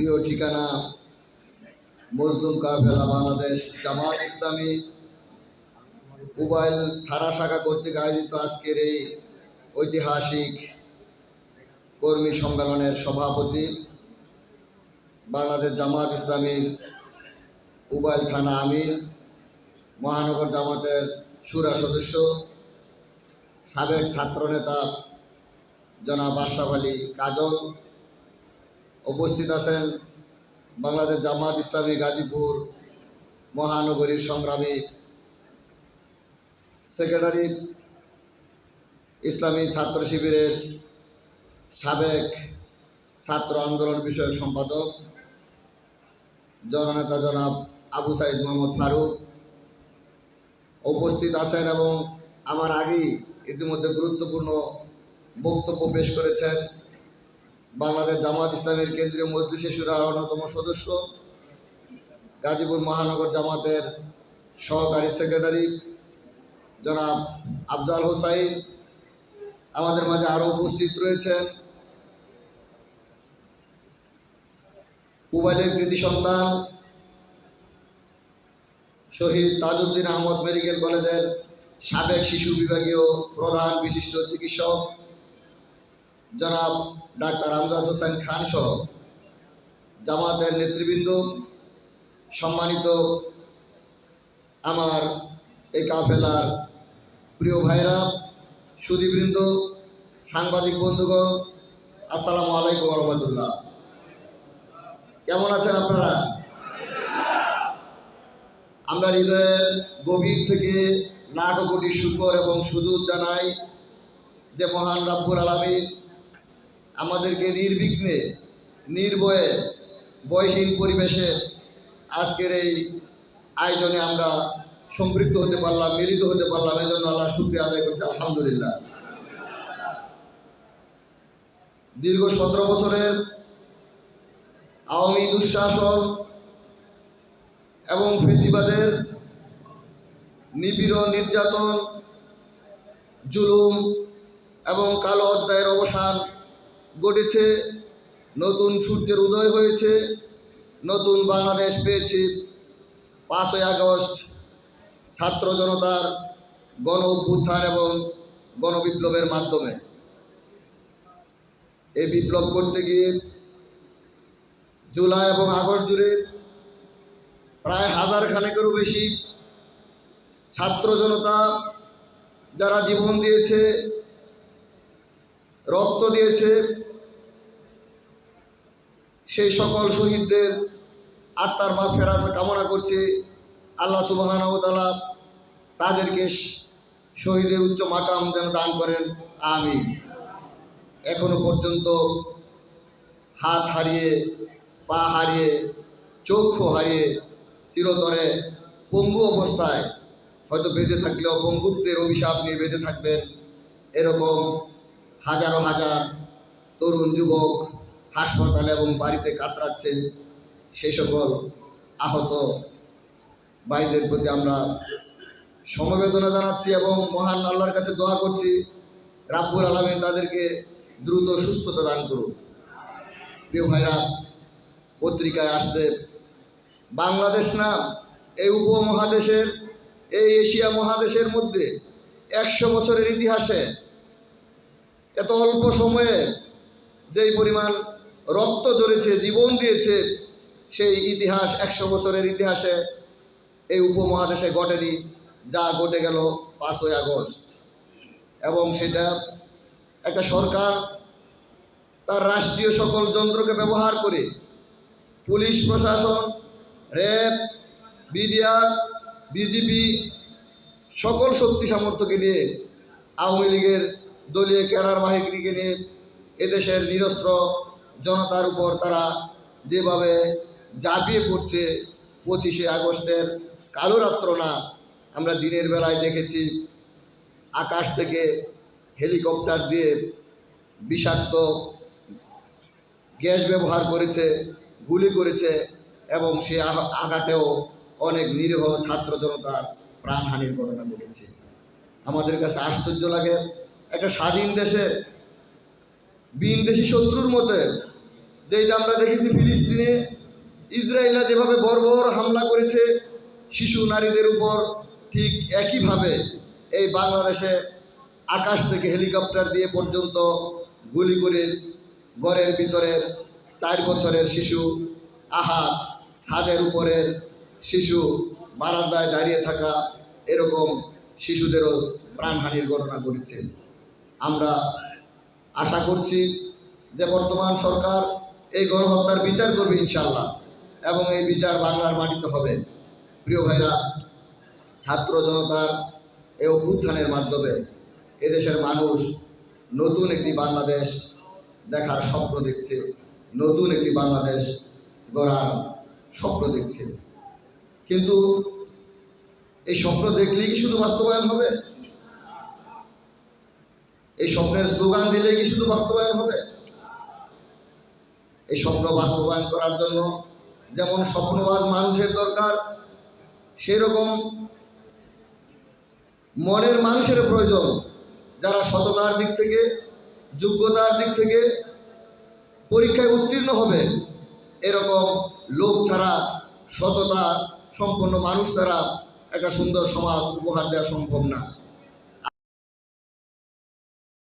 প্রিয় ঠিকানা মজলুম কাফেলা বাংলাদেশ। জামাত ইসলামী মোবাইল থানা শাখা কর্তৃক আয়োজিত আজকের এই ঐতিহাসিক কর্মী সম্মেলনের সভাপতি বাংলাদেশ জামাত ইসলামীর মোবাইল থানা আমির, মহানগর জামাতের সুরা সদস্য, সাবেক ছাত্রনেতা জনাব আশরাফ আলী কাজল উপস্থিত আছেন বাংলাদেশ জামাত ইসলামী গাজীপুর মহানগরীর সংগ্রামী সেক্রেটারি ইসলামী ছাত্র শিবিরের সাবেক ছাত্র আন্দোলন বিষয়ক সম্পাদক, জননেতা জনাব আবু সাইদ মোহাম্মদ ফারুক উপস্থিত আছেন এবং আমার আগেই ইতিমধ্যে গুরুত্বপূর্ণ বক্তব্য পেশ করেছেন। বাংলাদেশ জামাত ইসলামের কেন্দ্রীয় মজলিসে সুরার অন্যতম সদস্য। গাজীপুর মহানগর জামাতের সহকারী সেক্রেটারি জনাব আফজাল হোসাইন। আমাদের মাঝে আরও উপস্থিত রয়েছেন। মোবাইলের কৃতি সন্তান শহীদ তাজউদ্দিন আহমদ মেডিকেল কলেজের সাবেক শিশু বিভাগীয় প্রধান বিশিষ্ট চিকিৎসক। জনাব ডাক্তার আমজাদ হোসেন খান সহ জামাতের নেতৃবৃন্দ, সম্মানিত আমার এই কাফেলার প্রিয় ভাইরা সুদীবৃন্দ সাংবাদিক বন্ধুগণ, আসসালামু আলাইকুম রহমতুল্লাহ। কেমন আছেন আপনারা? আমরা হৃদয়ের গভীর থেকে লাখ কোটি শুকর এবং সুদূর জানাই যে মহান রাব্বুর আলমীর আমাদেরকে নির্বিঘ্নে, নির্ভয়ে বয়হীন পরিবেশে আজকের এই আয়োজনে আমরা সম্পৃক্ত হতে পারলাম, মিলিত হতে পারলাম এই জন্য আল্লাহ শুক্রিয়া আদায় করছি, আলহামদুলিল্লাহ। দীর্ঘ সতেরো বছরের আওয়ামী দুঃশাসন এবং ফেসিবাদের নিপীড়ন, নির্যাতন, জুলুম এবং কালো অধ্যায়ের অবসান ঘটেছে, নতুন সূর্যের উদয় হয়েছে, নতুন বাংলাদেশ পেয়েছি পাঁচই আগস্ট ছাত্র জনতার গণ অভ্যুত্থান এবং গণবিপ্লবের মাধ্যমে। এই বিপ্লব করতে গিয়ে জুলাই এবং আগস্ট জুড়ে প্রায় হাজার খানেকেরও বেশি ছাত্র জনতা যারা জীবন দিয়েছে রক্ত দিয়েছে সেই সকল শহীদদের আত্মার মা ফেরাত কামনা করছে আল্লাহ সুবাহান তালা তাদেরকে শহীদের উচ্চ মাকাম যেন দান করেন আমি এখনও পর্যন্ত হাত হারিয়ে, পা হারিয়ে, চক্ষু হারিয়ে, চিরতরে পঙ্গু অবস্থায় হয়তো বেঁচে থাকলেও পঙ্গুত্বের অভিশাপ নিয়ে বেঁচে থাকবেন, এরকম হাজারো হাজার তরুণ যুবক হাসপাতালে এবং বাড়িতে কাতরাচ্ছে। সেই সকল আহত ভাইদের প্রতি আমরা সমবেদনা জানাচ্ছি এবং মহান আল্লাহর কাছে দোয়া করছি। রাব্বুর আলমিন তাদেরকে দ্রুত সুস্থতা দান করুন প্রিয় ভাইরা, পত্রিকায় আসছে, বাংলাদেশ না, এই উপমহাদেশের, এই এশিয়া মহাদেশের মধ্যে একশো বছরের ইতিহাসে এত অল্প সময়ে যেই পরিমাণ রক্ত ঝরেছে, জীবন দিয়েছে, সেই ইতিহাস, একশো বছরের ইতিহাসে এই উপমহাদেশে ঘটেনি, যা ঘটে গেল পাঁচই আগস্ট। এবং সেটা একটা সরকার, তার রাষ্ট্রীয় সকল যন্ত্রকে ব্যবহার করে পুলিশ প্রশাসন, র্যাব, বিডিআর, বিজিবি, সকল শক্তি সামর্থ্যকে নিয়ে আওয়ামী লীগের দলীয় ক্যাডার বাহিনীকে নিয়ে এদেশের নিরস্ত্র জনতার উপর তারা যেভাবে ঝাঁপিয়ে পড়ছে পঁচিশে আগস্টের কালো রাত্র না আমরা দিনের বেলায় দেখেছি, আকাশ থেকে হেলিকপ্টার দিয়ে বিষাক্ত গ্যাস ব্যবহার করেছে, গুলি করেছে এবং সে আঘাতেও অনেক নিরীহ ছাত্র জনতার প্রাণহানির ঘটনা ঘটেছে আমাদের কাছে আশ্চর্য লাগে একটা স্বাধীন দেশে বিন দেশি শত্রুর মতে যেটা আমরা দেখেছি ফিলিস্তিনে, ইসরায়েলরা যেভাবে বর্বর হামলা করেছে, শিশু নারীদের উপর ঠিক একইভাবে এই বাংলাদেশে আকাশ থেকে হেলিকপ্টার দিয়ে পর্যন্ত গুলি করে ঘরের ভিতরের চার বছরের শিশু আহা ছাদের উপরের শিশু বারান্দায় দাঁড়িয়ে থাকা এরকম শিশুদেরও প্রাণহানির ঘটনা ঘটেছে। আমরা আশা করছি যে বর্তমান সরকার এই গণহত্যার বিচার করবে ইনশাল্লাহ এবং এই বিচার বাংলার মাটিতে হবে। প্রিয় ভাইরা, ছাত্র জনতার এই অভ্যুত্থানের মাধ্যমে এদেশের মানুষ নতুন একটি বাংলাদেশ দেখার স্বপ্ন দেখছে, নতুন একটি বাংলাদেশ গড়ার স্বপ্ন দেখছে। কিন্তু এই স্বপ্ন দেখলেই কি শুধু বাস্তবায়ন হবে? এই স্বপ্নের স্লোগান দিলে কি শুধু বাস্তবায়ন হবে? এই স্বপ্ন বাস্তবায়ন করার জন্য যেমন স্বপ্নবাজ মানুষের দরকার, সেরকম মনের মানুষের প্রয়োজন। যারা সততার দিক থেকে, যোগ্যতার দিক থেকে পরীক্ষায় উত্তীর্ণ হবে, এরকম লোক ছাড়া, সততা সম্পন্ন মানুষ ছাড়া একটা সুন্দর সমাজ উপহার দেওয়া সম্ভব না।